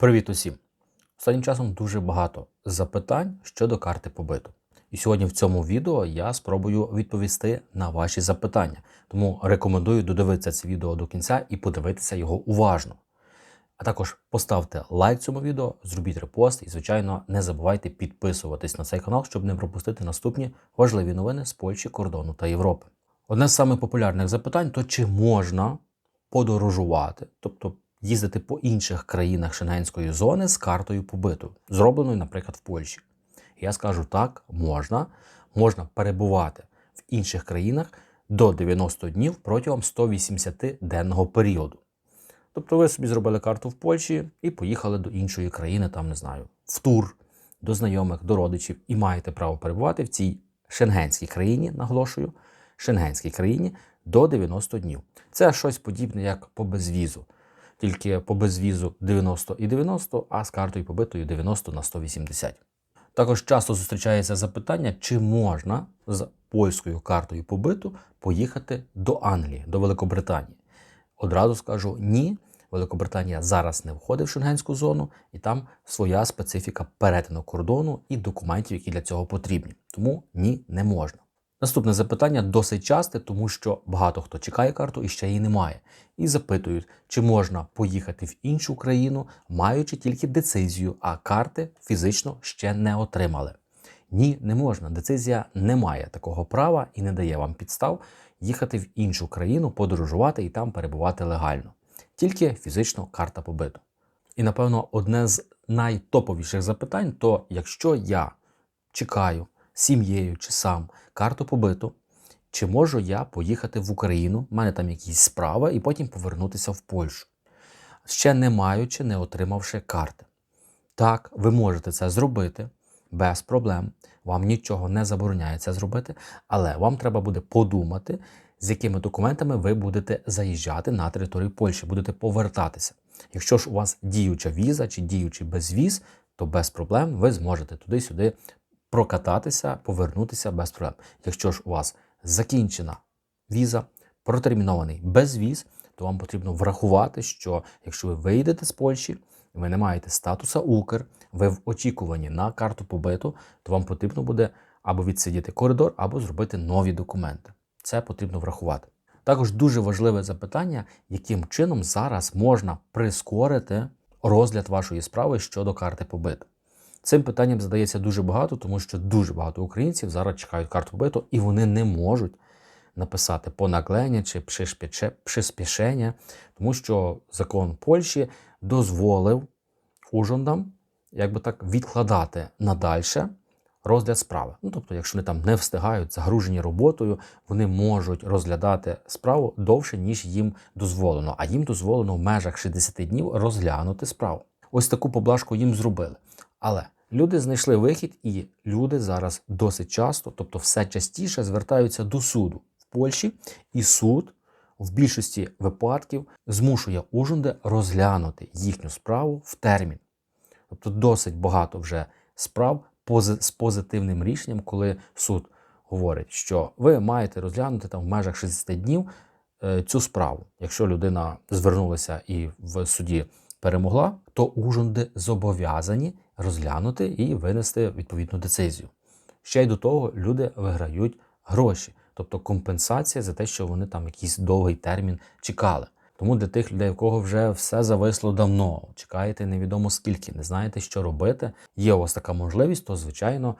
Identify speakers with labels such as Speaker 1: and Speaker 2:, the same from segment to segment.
Speaker 1: Привіт усім! Останнім часом дуже багато запитань щодо карти побиту. І сьогодні в цьому відео я спробую відповісти на ваші запитання. Тому рекомендую додивитися це відео до кінця і подивитися його уважно. А також поставте лайк цьому відео, зробіть репост і, звичайно, не забувайте підписуватись на цей канал, щоб не пропустити наступні важливі новини з Польщі, кордону та Європи. Одне з самих популярних запитань то чи можна подорожувати, тобто їздити по інших країнах Шенгенської зони з картою побиту, зробленою, наприклад, в Польщі. Я скажу так, можна. Можна перебувати в інших країнах до 90 днів протягом 180-денного періоду. Тобто ви собі зробили карту в Польщі і поїхали до іншої країни, там не знаю, в тур, до знайомих, до родичів, і маєте право перебувати в цій шенгенській країні, наголошую, шенгенській країні до 90 днів. Це щось подібне, як по безвізу. Тільки по безвізу 90 і 90, а з картою побитою 90 на 180. Також часто зустрічається запитання, чи можна з польською картою побиту поїхати до Англії, до Великобританії. Одразу скажу ні. Великобританія зараз не входить в шенгенську зону, і там своя специфіка перетину кордону і документів, які для цього потрібні. Тому ні, не можна. Наступне запитання досить часте, тому що багато хто чекає карту і ще її немає. І запитують, чи можна поїхати в іншу країну, маючи тільки децизію, а карти фізично ще не отримали. Ні, не можна. Децизія не має такого права і не дає вам підстав їхати в іншу країну, подорожувати і там перебувати легально. Тільки фізично карта побиту. І напевно, одне з найтоповіших запитань: то якщо я чекаю сім'єю чи сам карту побиту, чи можу я поїхати в Україну, в мене там якісь справи, і потім повернутися в Польщу, ще не маючи, не отримавши карти. Так, ви можете це зробити без проблем. Вам нічого не забороняється зробити, але вам треба буде подумати, з якими документами ви будете заїжджати на територію Польщі, будете повертатися. Якщо ж у вас діюча віза чи діючий безвіз, то без проблем ви зможете туди-сюди прокататися, повернутися без проблем. Якщо ж у вас закінчена віза, протермінований безвіз, то вам потрібно врахувати, що якщо ви вийдете з Польщі, ви не маєте статуса Укр, ви в очікуванні на карту побиту, то вам потрібно буде або відсидіти коридор, або зробити нові документи. Це потрібно врахувати. Також дуже важливе запитання, яким чином зараз можна прискорити розгляд вашої справи щодо карти побиту. Цим питанням задається дуже багато, тому що дуже багато українців зараз чекають карту побиту, і вони не можуть написати понаглення чи приспішення, тому що закон Польщі дозволив ужондам, як би так, відкладати надальше розгляд справи. Ну, тобто, якщо вони там не встигають загружені роботою, вони можуть розглядати справу довше, ніж їм дозволено. А їм дозволено в межах 60 днів розглянути справу. Ось таку поблажку їм зробили. Але люди знайшли вихід, і люди зараз досить часто, тобто все частіше, звертаються до суду в Польщі, і суд в більшості випадків змушує ужунди розглянути їхню справу в термін. Тобто досить багато вже справ з позитивним рішенням, коли суд говорить, що ви маєте розглянути там в межах 60 днів е, цю справу. Якщо людина звернулася і в суді перемогла, то ужунди зобов'язані розглянути і винести відповідну децизію. Ще й до того люди виграють гроші, тобто компенсація за те, що вони там якийсь довгий термін чекали. Тому для тих людей, в кого вже все зависло давно, чекаєте невідомо скільки, не знаєте, що робити. Є у вас така можливість, то звичайно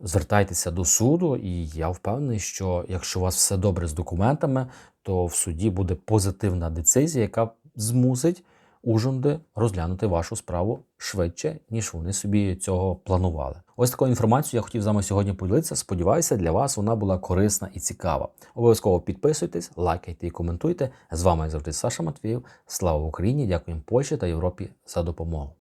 Speaker 1: звертайтеся до суду, і я впевнений, що якщо у вас все добре з документами, то в суді буде позитивна децизія, яка змусить ужонди розглянути вашу справу швидше, ніж вони собі цього планували. Ось таку інформацію я хотів з вами сьогодні поділитися. Сподіваюся, для вас вона була корисна і цікава. Обов'язково підписуйтесь, лайкайте і коментуйте. З вами завжди Саша Матвіїв. Слава Україні! Дякуємо Польщі та Європі за допомогу.